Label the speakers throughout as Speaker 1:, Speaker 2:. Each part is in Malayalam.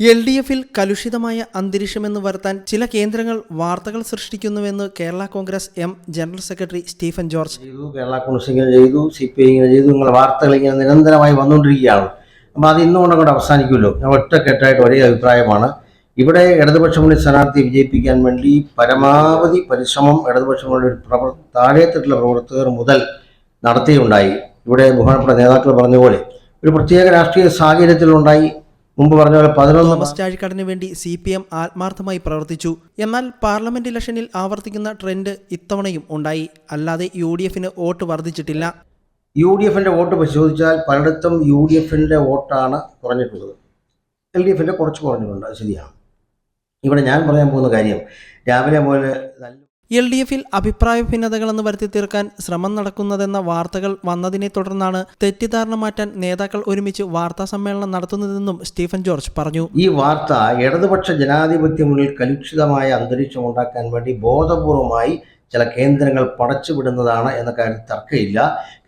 Speaker 1: എൽ ഡി എഫിൽ കലുഷിതമായ അന്തരീക്ഷമെന്ന് വരുത്താൻ ചില കേന്ദ്രങ്ങൾ വാർത്തകൾ സൃഷ്ടിക്കുന്നുവെന്ന് Kerala Congress M general secretary Stephen George.
Speaker 2: ചെയ്തു കേരള കോൺഗ്രസ് ഇങ്ങനെ ചെയ്തു സി പി ഐ ഇങ്ങനെ ചെയ്തു നിങ്ങളുടെ വാർത്തകൾ ഇങ്ങനെ നിരന്തരമായി വന്നുകൊണ്ടിരിക്കുകയാണ്. അപ്പോൾ അത് ഇന്നുകൊണ്ട് കൂടെ അവസാനിക്കുമല്ലോ. ഞാൻ ഒറ്റക്കെട്ടായിട്ട് ഒരേ അഭിപ്രായമാണ്. ഇവിടെ ഇടതുപക്ഷ മുന്നണി സ്ഥാനാർത്ഥിയെ വിജയിപ്പിക്കാൻ വേണ്ടി പരമാവധി പരിശ്രമം ഇടതുപക്ഷ ഒരു പ്രവർ താഴേത്തിട്ടുള്ള പ്രവർത്തകർ മുതൽ നടത്തിയുണ്ടായി. ഇവിടെ ബഹുമാനപ്പെട്ട നേതാക്കൾ പറഞ്ഞ പോലെ ഒരു പ്രത്യേക രാഷ്ട്രീയ സാഹചര്യത്തിലുണ്ടായി. മുമ്പ് പറഞ്ഞ പോലെ പതിനൊന്ന്
Speaker 1: തോമസ് ചാഴിക്കാടിന് വേണ്ടി സി പി എം ആത്മാർത്ഥമായി പ്രവർത്തിച്ചു. എന്നാൽ പാർലമെന്റ് ഇലക്ഷനിൽ ആവർത്തിക്കുന്ന ട്രെൻഡ് ഇത്തവണയും ഉണ്ടായി. അല്ലാതെ യു ഡി എഫിന് വോട്ട് വർദ്ധിച്ചിട്ടില്ല.
Speaker 2: യു ഡി എഫിന്റെ വോട്ട് പരിശോധിച്ചാൽ പലയിടത്തും യു ഡി എഫിന്റെ വോട്ടാണ് കുറഞ്ഞിട്ടുള്ളത്. എൽ ഡി എഫിന്റെ കുറച്ച് കുറഞ്ഞിട്ടുണ്ട്. അത് ശരിയാണ്. ഇവിടെ ഞാൻ പറയാൻ പോകുന്ന കാര്യം രാവിലെ മുതൽ നല്ല
Speaker 1: എൽ ഡി എഫിൽ അഭിപ്രായ ഭിന്നതകളെന്ന് വരുത്തി തീർക്കാൻ ശ്രമം നടക്കുന്നതെന്ന വാർത്തകൾ വന്നതിനെ തുടർന്നാണ് തെറ്റിദ്ധാരണ മാറ്റാൻ നേതാക്കൾ ഒരുമിച്ച് വാർത്താ സമ്മേളനം നടത്തുന്നതെന്നും സ്റ്റീഫൻ ജോർജ് പറഞ്ഞു.
Speaker 2: ഈ വാർത്ത ഇടതുപക്ഷ ജനാധിപത്യ മുന്നിൽ കലുഷിതമായ അന്തരീക്ഷം ഉണ്ടാക്കാൻ വേണ്ടി ബോധപൂർവമായി ചില കേന്ദ്രങ്ങൾ പടച്ചുവിടുന്നതാണ് എന്ന കാര്യത്തിൽ തർക്കമില്ല.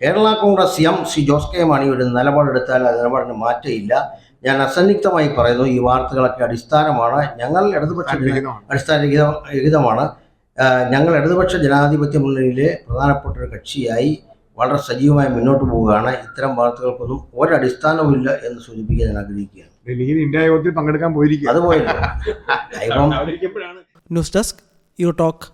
Speaker 2: Kerala Congress M C Jose K Mani ഒരു നിലപാടെടുത്താൽ ആ നിലപാടിന് മാറ്റമില്ല. ഞാൻ അസന്നിഗ്ധമായി പറയുന്നു ഈ വാർത്തകളൊക്കെ അടിസ്ഥാനമാണ്. ഞങ്ങൾ ഇടതുപക്ഷ അടിസ്ഥാന രഹിതമാണ്. ഞങ്ങൾ ഇടതുപക്ഷ ജനാധിപത്യ മുന്നണിയിലെ പ്രധാനപ്പെട്ട ഒരു കക്ഷിയായി വളരെ സജീവമായി മുന്നോട്ട് പോവുകയാണ്. ഇത്തരം വാർത്തകൾക്കൊന്നും ഒരടിസ്ഥാനവുമില്ല എന്ന് സൂചിപ്പിക്കാൻ ഞാൻ ആഗ്രഹിക്കുകയാണ്.
Speaker 3: ഡൽഹിയിൽ ഇന്ത്യ യോഗത്തിൽ പങ്കെടുക്കാൻ
Speaker 2: അതുപോലെ.
Speaker 1: News desk you talk.